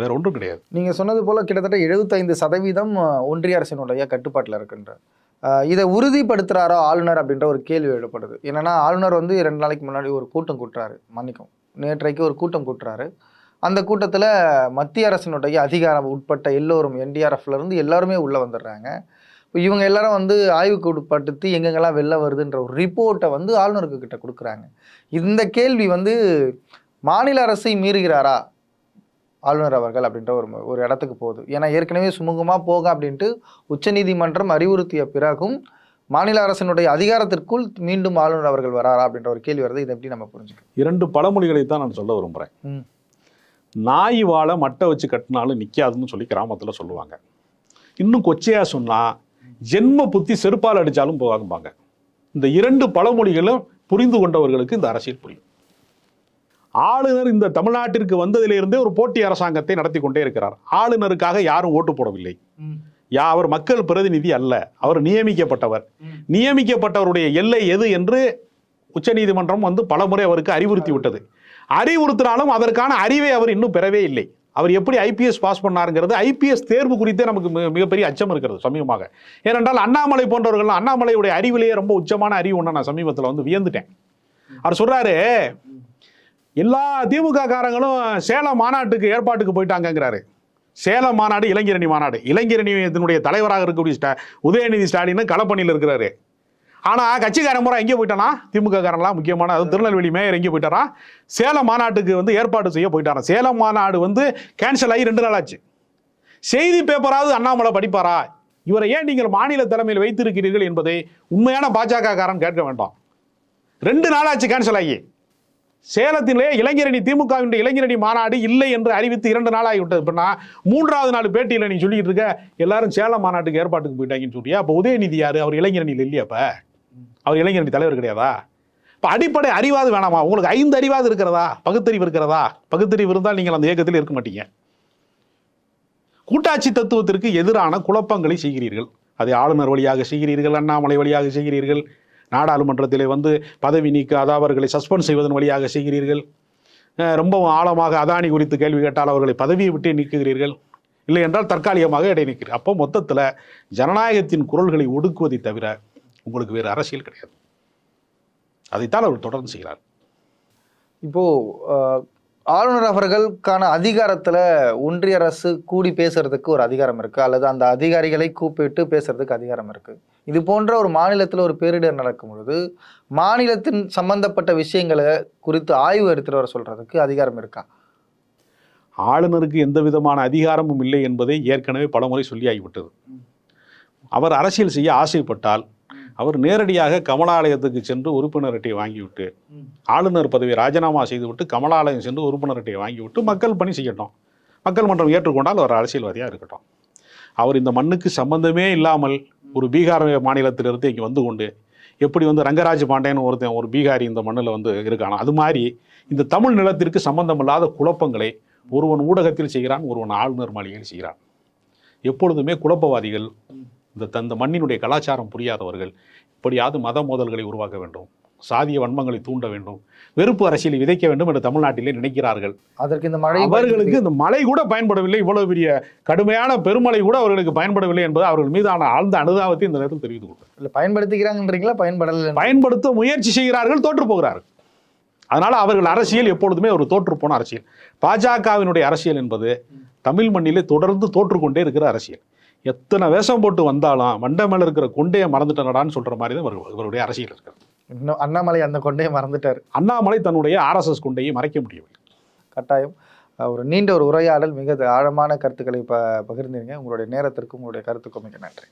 வேற ஒன்றும் கிடையாது. நீங்கள் சொன்னது போல் கிட்டத்தட்ட எழுபத்தைந்து சதவீதம் ஒன்றிய அரசினுடைய கட்டுப்பாட்டில் இருக்கின்ற இதை உறுதிப்படுத்துறாரா ஆளுநர் அப்படின்ற ஒரு கேள்வி எழுப்படுது. என்னென்னா ஆளுநர் வந்து ரெண்டு நாளைக்கு முன்னாடி ஒரு கூட்டம் கூட்டுறாரு மன்னிக்கும் நேற்றைக்கு ஒரு கூட்டம் கூட்டுறாரு. அந்த கூட்டத்தில் மத்திய அரசினுடைய அதிகாரம் உட்பட்ட எல்லோரும் என்டிஆர்எஃப்லேருந்து இருந்து எல்லாருமே உள்ளே வந்துடுறாங்க. இவங்க எல்லாரும் வந்து ஆய்வுக்கு உட்படுத்தி எங்கெங்கெல்லாம் வெளில வருதுன்ற ஒரு ரிப்போர்ட்டை வந்து ஆளுநருக்கு கிட்ட கொடுக்குறாங்க. இந்த கேள்வி வந்து மாநில அரசை மீறுகிறாரா ஆளுநர் அவர்கள் அப்படின்ற ஒரு ஒரு இடத்துக்கு போகுது. ஏன்னா ஏற்கனவே சுமூகமாக போக அப்படின்ட்டு உச்சநீதிமன்றம் அறிவுறுத்திய பிறகும் மாநில அரசினுடைய அதிகாரத்திற்குள் மீண்டும் ஆளுநர் அவர்கள் வராரா அப்படின்ற ஒரு கேள்வி வருது. இதை எப்படி நம்ம புரிஞ்சுக்கணும் இரண்டு பழமொழிகளை தான் நான் சொல்ல விரும்புகிறேன். நாய் வாழை மட்டை வச்சு கட்டினாலும் நிற்காதுன்னு சொல்லி கிராமத்தில் சொல்லுவாங்க. இன்னும் கொச்சையாக சொன்னால் ஜென்ம புத்தி செருப்பால் அடித்தாலும் போகாதும்பாங்க. இந்த இரண்டு பழமொழிகளும் புரிந்து கொண்டவர்களுக்கு இந்த அரசியல் புரியும். ஆளுநர் இந்த தமிழ்நாட்டிற்கு வந்ததிலிருந்தே ஒரு போட்டி அரசாங்கத்தை நடத்தி கொண்டே இருக்கிறார். ஆளுநருக்காக யாரும் ஓட்டு போடவில்லை. யா அவர் மக்கள் பிரதிநிதி அல்ல. அவர் நியமிக்கப்பட்டவர். நியமிக்கப்பட்டவருடைய எல்லை எது என்று உச்சநீதிமன்றம் வந்து பலமுறை அவருக்கு அறிவுறுத்தி விட்டது. அறிவுறுத்தினாலும் அதற்கான அறிவை அவர் இன்னும் பெறவே இல்லை. அவர் எப்படி ஐபிஎஸ் பாஸ் பண்ணாருங்கிறது ஐபிஎஸ் தேர்வு குறித்தே நமக்கு மிக- மிகப்பெரிய அச்சம் இருக்கிறது சமீபமாக. ஏனென்றால் அண்ணாமலை போன்றவர்கள் அண்ணாமலையுடைய அறிவிலேயே ரொம்ப உச்சமான அறிவு ஒன்று நான் சமீபத்தில் வந்து வியந்துட்டேன். அவர் சொல்கிறாரு எல்லா திமுக காரங்களும் சேலம் மாநாட்டுக்கு ஏற்பாட்டுக்கு போயிட்டாங்கங்கிறாரு. சேலம் மாநாடு இளைஞரணி மாநாடு. இளைஞரணி இதனுடைய தலைவராக இருக்கக்கூடிய ஸ்டா உதயநிதி ஸ்டாலின் களப்பணியில் இருக்கிறாரு. ஆனால் கட்சிக்காரன் முறை எங்கே போயிட்டானா? திமுககாரன்லாம் முக்கியமான அது திருநெல்வேலி மேயர் எங்கே போயிட்டாரா? சேலம் மாநாட்டுக்கு வந்து ஏற்பாடு செய்ய போயிட்டாராம் சேலம் மாநாடு வந்து கேன்சல் ஆகி ரெண்டு நாள் ஆச்சு செய்தி பேப்பராவது அண்ணாமலை படிப்பாரா? இவரை ஏன் நீங்கள் மாநில தலைமையில் வைத்திருக்கிறீர்கள் என்பதை உண்மையான பாஜக காரன் கேட்க வேண்டாம். ரெண்டு நாளாச்சு கேன்சல் ஆகி. சேலத்திலே இளைஞரணி திமுகவினுடைய இளைஞரணி மாநாடு இல்லை என்று அறிவித்து இரண்டு நாள் ஆகிவிட்டது அப்படின்னா மூன்றாவது நாள் பேட்டியில் நீ சொல்லிட்டு இருக்க எல்லாரும் சேலம் மாநாட்டுக்கு ஏற்பாட்டுக்கு போயிட்டாங்கன்னு சொல்லியா அப்போ உதயநிதி யார்? அவர் இளைஞரணியில் இல்லையாப்ப அவர் இளைஞரணி தலைவர் கிடையாதா? இப்போ அடிப்படை அறிவாது வேணாமா? உங்களுக்கு ஐந்து அறிவாது இருக்கிறதா? பகுத்தறிவு இருக்கிறதா? பகுத்தறிவு இருந்தால் நீங்கள் அந்த இயக்கத்தில் இருக்க மாட்டீங்க. கூட்டாட்சி தத்துவத்திற்கு எதிரான குழப்பங்களை செய்கிறீர்கள். அதை ஆளுநர் வழியாக செய்கிறீர்கள் அண்ணாமலை வழியாக செய்கிறீர்கள். நாடாளுமன்றத்திலே வந்து பதவி நீக்க அதாவது சஸ்பெண்ட் செய்வதன் வழியாக செய்கிறீர்கள். ரொம்பவும் ஆழமாக அதானி குறித்து கேள்வி கேட்டால் அவர்களை பதவியை விட்டே நீக்குகிறீர்கள். இல்லை என்றால் தற்காலிகமாக இடை நீக்கிறீர்கள் அப்போ மொத்தத்தில் ஜனநாயகத்தின் குரல்களை ஒடுக்குவதை தவிர உங்களுக்கு வேறு அரசியல் கிடையாது. அதைத்தான் அவர் தொடர்ந்து செய்கிறார். இப்போ அஹ், ஆளுநர் அவர்களுக்கான அதிகாரத்துல ஒன்றிய அரசு கூடி பேசுறதுக்கு ஒரு அதிகாரம் இருக்கு அல்லது அந்த அதிகாரிகளை கூப்பிட்டு பேசுறதுக்கு அதிகாரம் இருக்கு. இது போன்ற ஒரு மாநிலத்துல ஒரு பேரிடர் நடக்கும் பொழுது மாநிலத்தின் சம்பந்தப்பட்ட விஷயங்களை குறித்து ஆய்வு எடுத்துட்டு வர சொல்றதுக்கு அதிகாரம் இருக்கா? ஆளுநருக்கு எந்த விதமான அதிகாரமும் இல்லை என்பதை ஏற்கனவே பலமுறை சொல்லியாகிவிட்டது. அவர் அரசியல் செய்ய ஆசைப்பட்டால் அவர் நேரடியாக கமலாலயத்துக்கு சென்று உறுப்பினர் அட்டையை வாங்கிவிட்டு ஆளுநர் பதவியை ராஜினாமா செய்துவிட்டு கமலாலயம் சென்று உறுப்பினர் அட்டையை வாங்கிவிட்டு மக்கள் பணி செய்யட்டும். மக்கள் மன்றம் ஏற்றுக்கொண்டால் அவர் அரசியல்வாதியாக இருக்கட்டும். அவர் இந்த மண்ணுக்கு சம்பந்தமே இல்லாமல் ஒரு பீகார் மாநிலத்திலிருந்து இங்கே வந்து கொண்டு எப்படி வந்து ரங்கராஜ் பாண்டேன்னு ஒருத்தன் ஒரு பீகாரி இந்த மண்ணில் வந்து இருக்கானோ? அது மாதிரி இந்த தமிழ் நிலத்திற்கு சம்பந்தமில்லாத குழப்பங்களை ஒருவன் ஊடகத்தில் செய்கிறான் ஒருவன் ஆளுநர் மாளிகையில் செய்கிறான். எப்பொழுதுமே குழப்பவாதிகள் இந்த தந்த மண்ணினுடைய கலாச்சாரம் புரியாதவர்கள் இப்படியாவது மத மோதல்களை உருவாக்க வேண்டும். சாதிய வன்மங்களை தூண்ட வேண்டும். வெறுப்பு அரசியலை விதைக்க வேண்டும் என்று தமிழ்நாட்டிலே நினைக்கிறார்கள். அதற்கு இந்த மழை அவர்களுக்கு இந்த மழை கூட பயன்படவில்லை. இவ்வளவு பெரிய கடுமையான பெருமழை கூட அவர்களுக்கு பயன்படவில்லை என்பது அவர்கள் மீதான ஆழ்ந்த அனுதாபத்தை இந்த நேரத்தில் தெரிவித்துக் கொள்கிறேன். இல்ல பயன்படுத்திக்கிறாங்கன்றீங்களா பயன்படல பயன்படுத்த முயற்சி செய்கிறார்கள் தோற்று போகிறார்கள். அதனால அவர்கள் அரசியல் எப்பொழுதுமே ஒரு தோற்று போன அரசியல். பாஜகவினுடைய அரசியல் என்பது தமிழ் மண்ணிலே தொடர்ந்து தோற்றுக்கொண்டே இருக்கிற அரசியல். எத்தனை வேஷம் போட்டு வந்தாலும் மண்டை மேல இருக்கிற கொண்டையை மறந்துட்டனடான்னு சொல்ற மாதிரி தான் இவருடைய அரசியல் இருக்கிறது இன்னும் அண்ணாமலை அந்த கொண்டையை மறந்துட்டாரு. அண்ணாமலை தன்னுடைய ஆர்எஸ்எஸ் கொண்டையை மறைக்க முடியவில்லை. கட்டாயம். ஒரு நீண்ட ஒரு உரையாடல் மிக ஆழமான கருத்துக்களை ப பகிர்ந்தீங்க. உங்களுடைய நேரத்திற்கும் உங்களுடைய கருத்துக்கும் மிக நன்றி.